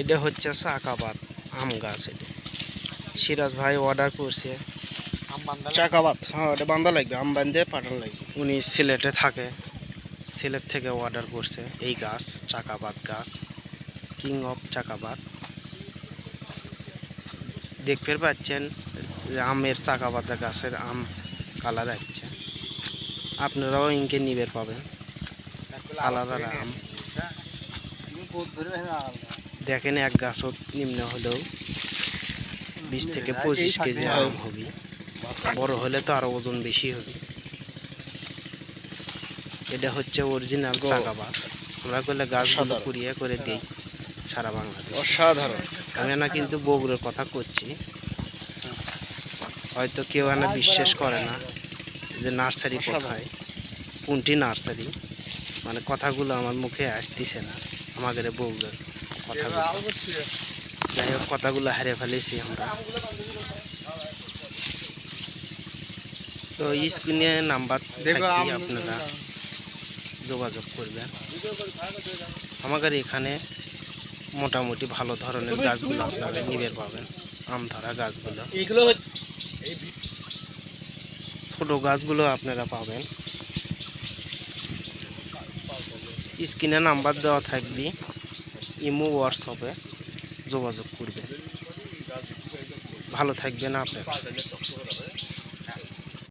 এটা হচ্ছে চাকাবাদ আম গাছ এটা। সিরাজ ভাই অর্ডার করছে। চাকাবাদ হ্যাঁ এটা বান্ধা লাগবে আম বান্ধে পাঠান লাগবে। উনি সিলেটে থাকে সিলেট থেকে অর্ডার করছে এই গাছ চাকাবাদ গাছ কিং অফ চাকাবাদ। দেখতে পাচ্ছেন যে আমের চাকাবাদা গাছের আম কালার আসছে আপনারাও ইনকে নিবের পাবেন। আলাদা আম। দেখেন এক গাছও নিম্ন হলেও বিশ থেকে পঁচিশ কেজি আম হবে। বড় হলে তো আরও ওজন বেশি হবে। এটা হচ্ছে অরিজিনাল চাকাবাদ আমরা করলে গাছগুলো কুড়িয়ে করে দিই সারা বাংলাদেশ। অসাধারণ। আমি না কিন্তু বগুড়ের কথা করছি হয়তো কেউ না বিশ্বাস করে না যে নার্সারি কোথায় কোনটি নার্সারি? মানে কথাগুলো আমার মুখে আসতেছে না। আমাদের বগুড়ের কথাগুলো যাই হোক কথাগুলো হারিয়ে ফেলেছি আমরা। তো স্ক্রিনে নাম্বার থাকতেই আপনারা যোগাযোগ করবেন। আমাদের এখানে মোটামুটি ভালো ধরনের গাছগুলো আপনারা নিবে পাবেন আম ধরা গাছগুলো। ছোট গাছগুলো আপনারা পাবেন। স্ক্রিনে নাম্বার দেওয়া থাকবে। ইমো হোয়াটসঅ্যাপে যোগাযোগ করবেন। ভালো থাকবেন আপনারা